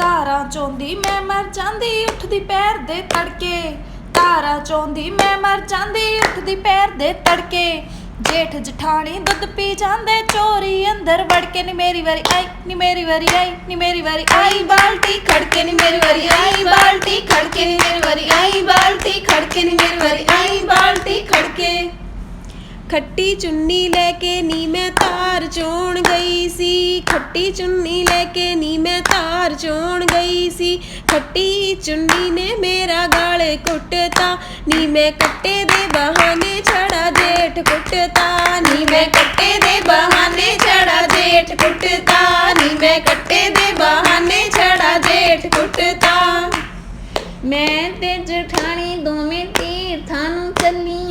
ਤਾਰਾ ਚੋਂਦੀ ਮੈਂ ਮਰ ਜਾਂਦੀ ਉੱਠਦੀ ਪੈਰ ਦੇ ਤੜਕੇ। ਤਾਰਾ ਚੋਂਦੀ ਮੈਂ ਮਰ ਜਾਂਦੀ ਉੱਠਦੀ ਪੈਰ ਦੇ ਤੜਕੇ। ਜੇਠ ਜਠਾਣੀ ਦੁੱਧ ਪੀ ਜਾਂਦੇ ਚੋਰੀ ਅੰਦਰ ਵੜ ਕੇ ਨੀ ਮੇਰੀ ਵਾਰੀ ਆਈ ਨੀ ਮੇਰੀ ਵਾਰੀ ਆਈ ਨੀ ਮੇਰੀ ਵਾਰੀ ਆਈ। ਬਾਲਟੀ ਖੜਕੇ ਨੀ ਮੇਰੀ ਵਾਰੀ ਆਈ। ਬਾਲਟੀ ਖੜਕੇ ਨੀ ਮੇਰੀ ਵਾਰੀ ਆਈ। ਬਾਲਟੀ ਖੜਕੇ ਨੀ ਮੇਰੀ ਵਾਰੀ ਆਈ। ਬਾਲਟੀ ਖੜਕੇ। ਖੱਟੀ ਚੁੰਨੀ ਲੈ ਕੇ ਨੀ ਮੈਂ ਧਾਰ ਚੋਣ ਗਈ ਸੀ, ਖੱਟੀ ਚੁੰਨੀ ਲੈ ਕੇ ਨੀ ਮੈਂ ਧਾਰ ਚੋਣ ਗਈ ਸੀ। ਖੱਟੀ ਚੁੰਨੀ ਨੇ ਮੇਰਾ ਗਾਲ ਕੁੱਟਤਾ, ਨੀ ਮੈਂ ਕੱਟੇ ਦੇ ਬਹਾਨੇ ਛੜਾ ਜੇਠ ਕੁੱਟਤਾ। ਨੀ ਮੈਂ ਕੱਟੇ ਦੇ ਬਹਾਨੇ ਛੜਾ ਜੇਠ ਕੁੱਟਤਾ, ਨੀ ਮੈਂ ਕੱਟੇ ਦੇ ਬਹਾਨੇ ਛੜਾ ਜੇਠ ਕੁੱਟਤਾ। ਮੈਂ ਤੇ ਜਠਾਣੀ ਦੋਵੇਂ ਤੀਰਥਾਂ ਨੂੰ ਚੱਲੀ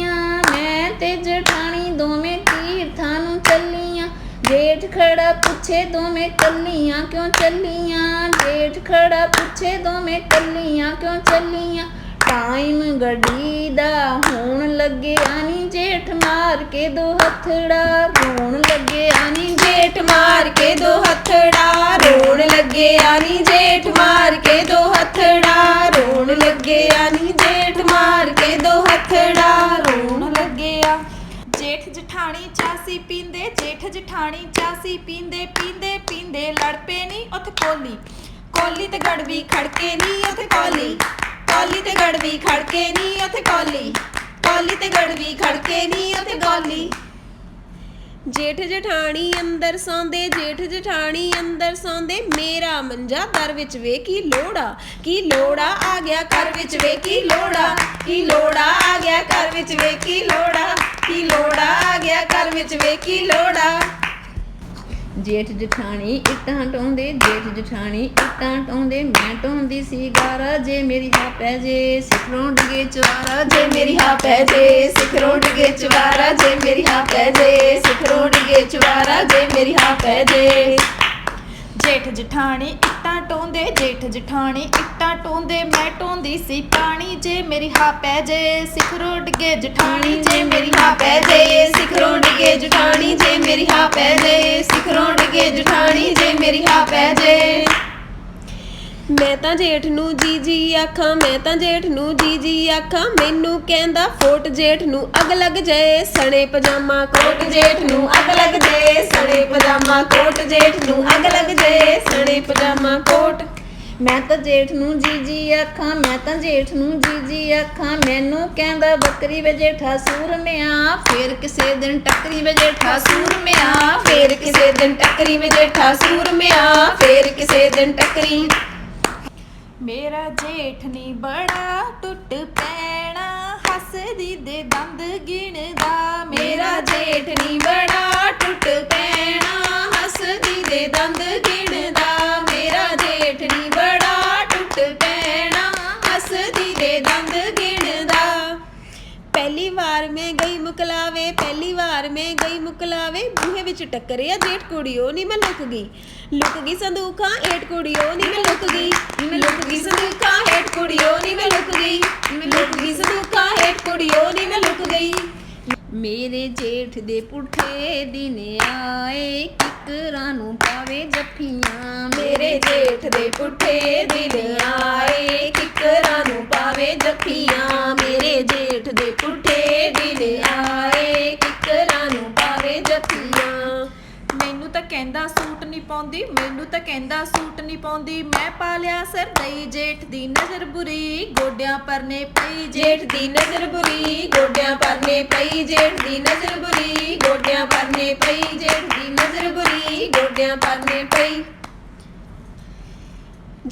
ਖੜਾ ਪੁੱਛੇ ਦੋਵੇਂ ਕੱਲੀਆਂ ਕਿਉਂ ਚੱਲੀਆਂ? ਜੇਠ ਖੜਾ ਪੁੱਛੇ ਦੋਵੇਂ ਕੱਲੀਆਂ ਕਿਉਂ ਚੱਲੀਆਂ? ਟਾਈਮ ਗੱਡੀ ਦਾ ਹੋਣ ਲੱਗਿਆ ਨੀ, ਜੇਠ ਮਾਰ ਕੇ ਦੋ ਹੱਥੜਾ ਰੋਣ ਲੱਗਿਆ ਨੀ, ਜੇਠ ਮਾਰ ਕੇ ਦੋ ਹੱਥੜਾ ਰੋਣ ਲੱਗਿਆ ਨੀ, ਜੇਠ ਮਾਰ ਕੇ ਦੋ ਹੱਥੜਾ ਰੋਣ ਲੱਗਿਆ ਨੀ, ਜੇਠ ਮਾਰ ਕੇ ਦੋ ਹੱਥੜਾ ਜੇਠ ਜਠਾਣੀ ਚਾਸੀ ਪੀਂਦੇ, ਜੇਠ ਜਠਾਣੀ ਚਾਸੀ ਪੀਂਦੇ ਪੀਂਦੇ ਪੀਂਦੇ ਲੜ ਪਏ ਨੀ ਉੱਥੇ ਕੋਲੀ। ਕੋਲੀ ਤੇ ਗੜਵੀ ਖੜਕੇ ਨਹੀਂ ਉੱਥੇ ਕੋਲੀ। ਕੋਲੀ ਤੇ ਗੜਵੀ ਖੜਕੇ ਨਹੀਂ ਉੱਥੇ ਕੋਲੀ। ਕੋਲੀ ਤੇ ਗੜਵੀ ਖੜਕੇ ਨੀ ਉੱਥੇ ਕੋਲੀ ਜੇਠ ਜਠਾਣੀ ਅੰਦਰ ਸੌਂਦੇ, ਜੇਠ ਜਠਾਣੀ ਅੰਦਰ ਸੌਂਦੇ, ਮੇਰਾ ਮੰਜਾ ਦਰ ਵਿੱਚ ਵੇ ਕੀ ਲੋੜਾ। ਕੀ ਲੋੜਾ ਆ ਗਿਆ ਘਰ ਵਿੱਚ ਵੇ ਕੀ ਲੋੜਾ। ਕੀ ਲੋੜਾ ਆ ਗਿਆ ਘਰ ਵਿੱਚ ਵੇ ਕੀ ਲੋੜਾ। ਕੀ ਲੋੜਾ, ਆ ਗਿਆ ਘਰ ਵਿੱਚ ਵੇ ਲੋੜਾ। ਜੇਠ ਜਠਾਣੀ ਇੱਟਾਂ ਟੋਂਦੇ, ਜੇਠ ਜਠਾਣੀ ਇੱਟਾਂ ਟੋਂਦੇ, ਮੈਂ ਟੋਂਦੀ ਸੀ ਗਾਰਾ, ਜੇ ਮੇਰੀ ਹਾ ਪੈ ਜੇ ਸਿਖਰੋਂ ਡਗੇ ਚਵਾਰਾ, ਜੇ ਮੇਰੀ ਹਾ ਪੈ ਜੇ ਸਿਖਰੋਂ ਡਗੇ ਚਵਾਰਾ, ਜੇ ਮੇਰੀ ਹਾ ਪੈ ਜੇ ਸਿਖਰੋਂ ਡਗੇ ਚਵਾਰਾ, ਜੇ ਮੇਰੀ ਹਾ ਪੈ ਜੇ। ਜੇਠ ਜਠਾਣੀ ਇੱਟਾਂ ਟੋਂਦੇ, ਜੇਠ ਜਠਾਣੀ ਇੱਟਾਂ ਟੋਂਦੇ, ਮੈਂ ਟੋਂਦੀ ਸੀ ਪਾਣੀ ਜੇ ਮੇਰੀ ਹਾ ਪੈ ਜੇ, ਸਿਖਰੋਂ ਡਗੇ ਜਠਾਣੀ ਜੇ ਮੇਰੀ ਹਾ ਪੈ ਜੇ, ਸਿਖਰੋਂ ਡਗੇ ਜਠਾਣੀ ਜੇ ਮੇਰੀ ਹਾ ਪੈ ਜੇ, ਸਿਖਰੋਂ ਡਗੇ ਜਠਾਣੀ ਜੇ ਮੇਰੀ ਹਾ ਪੈ ਜੇ। ਮੈਂ ਤਾਂ ਜੇਠ ਨੂੰ ਜੀ ਜੀ ਆਖਾਂ, ਮੈਂ ਤਾਂ ਜੇਠ ਨੂੰ ਜੀ ਜੀ ਆਖਾਂ, ਮੈਨੂੰ ਕਹਿੰਦਾ ਫੋਟ ਜੇਠ ਨੂੰ ਅਗ ਲੱਗ ਜਾਏ, ਸਣੇ ਪਜਾਮਾ ਕੋਟ ਜੇਠ ਨੂੰ ਅਗ ਲੱਗ ਜਾਏ, ਸਣੇ ਪਜਾਮਾ ਕੋਟ ਜੇਠ ਨੂੰ ਅਗ ਲੱਗ ਜਾਏ, ਸਣੇ ਪਜਾਮਾ ਕੋਟ। ਮੈਂ ਤਾਂ ਜੇਠ ਨੂੰ ਜੀ ਜੀ ਆਖਾਂ, ਮੈਂ ਤਾਂ ਜੇਠ ਨੂੰ ਜੀ ਜੀ ਆਖਾਂ, ਮੈਨੂੰ ਕਹਿੰਦਾ ਬੱਕਰੀ ਵੇ ਜੇਠਾ ਸੂਰਮਿਆ ਫੇਰ ਕਿਸੇ ਦਿਨ ਟੱਕਰੀ ਵੇ ਜੇਠਾ ਸੂਰਮਿਆ ਫੇਰ ਕਿਸੇ ਦਿਨ ਟੱਕਰੀ ਵੇ ਜੇਠਾ ਸੂਰਮਿਆ ਫੇਰ ਕਿਸੇ ਦਿਨ ਟੱਕਰੀ ਮੇਰਾ ਜੇਠ ਨੀ ਬੜਾ ਟੁੱਟ ਪੈਣਾ, ਹੱਸਦੀ ਦੇ ਦੰਦ ਗਿਣਦਾ। ਮੇਰਾ ਜੇਠ ਨੀ ਬੜਾ ਟੁੱਟ ਪੈਣਾ, ਹੱਸਦੀ ਦੇ ਦੰਦ ਗਿਣਦਾ। ਮੇਰਾ ਜੇਠ ਨੀ ਬੜਾ ਟੁੱਟ ਪੈਣਾ, ਹੱਸਦੀ ਦੇ ਦੰਦ ਗਿਣਦਾ। ਪਹਿਲੀ ਵਾਰ ਮੈਂ ਗਈ ਮੁਕਲਾਵੇ, ਪਹਿਲੀ ਵਾਰ ਮੈਂ ਗਈ ਮੁਕਲਾਵੇ। ਬੂਹੇ ਵਿੱਚ ਟੱਕਰਿਆ ਜੇਠ ਕੁੜੀਓ ਨੀ ਮੈਂ ਲੁਕ ਗਈ। ਲੁਕ ਗਈ ਸੰਦੂਕਾਂ ਏਟ ਕੁੜੀਓ ਨੀ ਮੈਂ ਲੁਕ ਗਈ। ਨੀ ਮੈਂ ਲੁਕ ਗਈ ਸੰਦੂਕਾਂ ਏਟ ਕੁੜੀਓ ਨੀ ਮੈਂ ਲੁਕ ਗਈ। ਨੀ ਮੈਂ ਲੁਕ ਗਈ ਸੰਦੂਕਾਂ ਏਟ ਕੁੜੀਓ ਨੀ ਮੈਂ ਲੁਕ ਗਈ। ਮੇਰੇ ਜੇਠ ਦੇ ਪੁੱਠੇ ਦਿਨ ਆਏ ਕਿਕਰਾਂ ਨੂੰ ਪਾਵੇ ਜੱਫੀਆਂ। ਮੇਰੇ ਜੇਠ ਦੇ ਪੁੱਠੇ ਦਿਨ ਆਏ ਕਿਕਰਾਂ ਨੂੰ ਪਾਵੇ ਜੱਫੀਆਂ। ਮੇਰੇ ਜੇਠ ਦੇ ਪੁੱਠੇ ਦਿਨ ਆਏ ਕਿਕਰਾਂ ਨੂੰ ਪਾਵੇ ਜੱਫੀਆਂ ਮੈਨੂੰ ਤਾਂ ਕਹਿੰਦਾ ਸੂਟ ਨਹੀਂ ਪਾਉਂਦੀ, ਮੈਨੂੰ ਤਾਂ ਕਹਿੰਦਾ ਸੂਟ ਨਹੀਂ ਪਾਉਂਦੀ। ਮੈਂ ਪਾ ਲਿਆ ਸਰਦਈ ਜੇਠ ਦੀ ਨਜ਼ਰ ਬੁਰੀ, ਗੋਡਿਆਂ ਪਰਨੇ ਪਈ ਜੇਠ ਦੀ ਨਜ਼ਰ ਬੁਰੀ, ਗੋਡਿਆਂ ਪਰਨੇ ਪਈ ਜੇਠ ਦੀ ਨਜ਼ਰ ਬੁਰੀ ਗੋਡਿਆਂ ਪਰਨੇ ਪਈ ਜੇਠ ਦੀ ਨਜ਼ਰ ਬੁਰੀ ਗੋਡਿਆਂ ਪਰਨੇ ਪਈ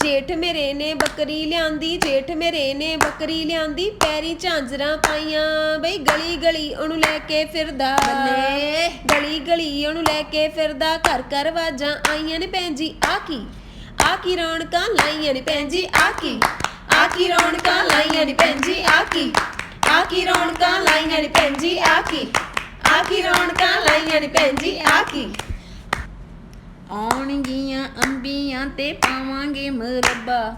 ਜੇਠ ਮੇਰੇ ਨੇ ਬੱਕਰੀ ਲਿਆਂਦੀ ਜੇਠ ਮੇਰੇ ਨੇ ਬੱਕਰੀ ਲਿਆਂਦੀ ਪੈਰੀ ਝਾਂਜਰਾਂ ਪਾਈਆਂ। ਬਈ ਗਲੀ ਗਲੀ ਉਹਨੂੰ ਲੈ ਕੇ ਫਿਰਦਾ। ਬੱਲੇ। ਗਲੀ ਗਲੀ ਉਹਨੂੰ ਲੈ ਕੇ ਫਿਰਦਾ। ਘਰ ਘਰ ਵਾਜਾਂ ਆਈਆਂ ਨੇ ਭੈਣ ਜੀ ਆ ਕੀ? ਆ ਕੀ ਰੌਣਕਾਂ ਲਾਈਆਂ ਨੇ ਭੈਣ ਜੀ ਆ ਕੀ? ਆ ਕੀ ਰੌਣਕਾਂ ਲਾਈਆਂ ਨੇ ਭੈਣ ਜੀ ਆ ਕੀ? ਆ ਕੀ ਰੌਣਕਾਂ ਲਾਈਆਂ ਨੇ ਭੈਣ ਜੀ ਆ ਕੀ? ਆ ਕੀ ਰੌਣਕਾਂ ਲਾਈਆਂ ਨੇ ਭੈਣ ਜੀ ਆ ਕੀ? ਆਉਣਗੀਆਂ ਅੰਬੀਆਂ ਤੇ ਪਾਵਾਂਗੇ ਮਰੱਬਾ।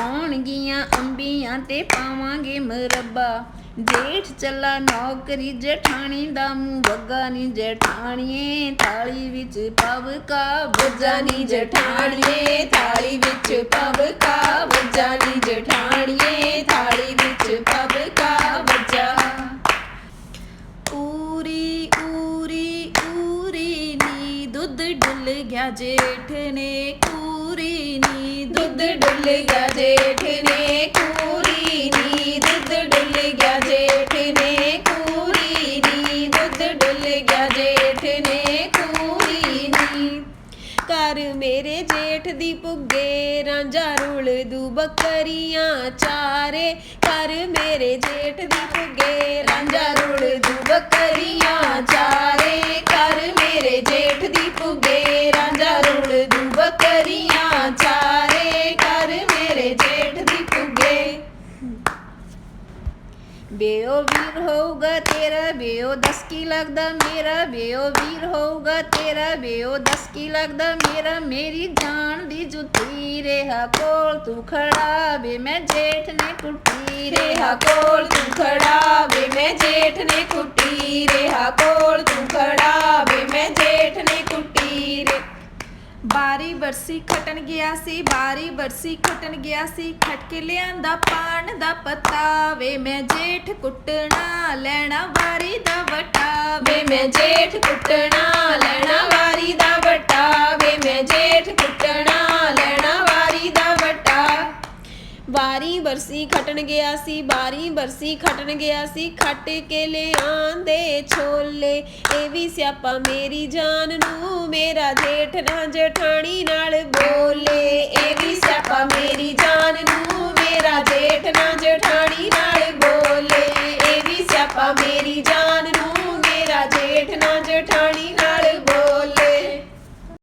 ਆਉਣਗੀਆਂ ਅੰਬੀਆਂ ਤੇ ਪਾਵਾਂਗੇ ਮਰੱਬਾ। ਜੇਠ ਚੱਲਾ ਨੌਕਰੀ ਜਠਾਣੀ ਦਾ ਮੂੰਹ ਬੱਗਾ ਨੀ ਜਠਾਣੀਏ, ਥਾਲੀ ਵਿੱਚ ਪਵ ਕਾ ਬੱਜਾ ਨੀ ਜਠਾਣੀਏ, ਥਾਲੀ ਜੇਠ ਨੇ ਕੂਰੀ ਨੀ, ਦੁੱਧ ਡੁੱਲ ਗਿਆ ਜੇਠ ਨੇ ਕੂਰੀ ਨੀ, ਦੁੱਧ ਡੁੱਲ ਗਿਆ ਜੇਠ ਨੇ ਕੂਰੀ ਨੀ, ਦੁੱਧ ਡੁੱਲ ਗਿਆ ਜੇਠ ਨੇ ਕੂਰੀ ਨੀ। ਕਰ ਮੇਰੇ ਜੇਠ ਦੀ ਪੁੱਗੇ, ਰਾਂਝਾ ਰੁਲ ਦੂ ਬੱਕਰੀਆਂ ਚਾਰੇ। ਕਰ ਮੇਰੇ ਜੇਠ ਦੀ ਪੁੱਗੇ, ਰਾਂਝਾ ਰੁਲ ਦੂ ਬੱਕਰੀਆਂ ਚਾਰੇ ਕਰ ਮੇਰੇ ਜੇਠ ਦੀ ਪੁੱਗੇ ਰਾਂਝਾ ਰੁਲ ਦੂ ਬੱਕਰੀਆਂ ਚਾਰੇ ਕਰ ਮੇਰੇ ਜੇਠ ਦੀ ਪੁੱਗੇ ਬੇਓ ਵੀਰ ਹੋਊਗਾ ਤੇਰਾ ਬੇਓ ਦਸ ਕੀ ਲੱਗਦਾ ਮੇਰਾ ਬੇਓ ਵੀਰ ਹੋਊਗਾ, ਤੇਰਾ ਬੇਓ ਦਸ ਕੀ ਲੱਗਦਾ ਮੇਰਾ, ਮੇਰੀ ਜਾਨ ਦੀ ਜੁੱਤੀ ਰਿਹਾ ਕੋਲ ਤੂੰ ਖੜਾ ਵੇ, ਮੈਂ ਜੇਠ ਨੇ ਕੁੱਟੀ ਰਿਹਾ ਕੋਲ ਤੂੰ ਖੜਾ ਵੇ, ਮੈਂ ਜੇਠ ਨੇ ਕੁੱਟੀ ਰਿਹਾ ਕੋਲ ਤੂੰ ਖੜਾ ਵੇ ਮੈਂ ਜੇਠ ਨੇ ਕੁੱਟੀ ਰੇ ਬਾਰੀ ਬਰਸੀ ਖਟਣ ਗਿਆ ਸੀ, ਬਾਰੀ ਬਰਸੀ ਖਟਣ ਗਿਆ ਸੀ। ਖਟ ਕੇ ਲਿਆਂਦਾ ਪਾਣ ਦਾ ਪਤਾ ਵੇ, ਮੈਂ ਜੇਠ ਕੁੱਟਣਾ ਲੈਣਾ, ਵਾਰੀ ਦਾ ਵਟਾ ਵੇ, ਮੈਂ ਜੇਠ ਕੁੱਟਣਾ ਲੈਣਾ, ਵਾਰੀ ਦਾ ਵਟਾ ਵੇ, ਮੈਂ ਜੇਠ ਬਾਰੀ ਬਰਸੀ ਖਟਣ ਗਿਆ ਸੀ ਬਾਰੀ ਬਰਸੀ ਖਟਣ ਗਿਆ ਸੀ, ਖੱਟ ਕੇ ਲਿਆਂਦੇ ਛੋਲੇ। ਇਹ ਵੀ ਸਿਆਪਾ ਮੇਰੀ ਜਾਨ ਨੂੰ, ਮੇਰਾ ਜੇਠ ਨਾ ਜਠਾਣੀ ਨਾਲ ਬੋਲੇ।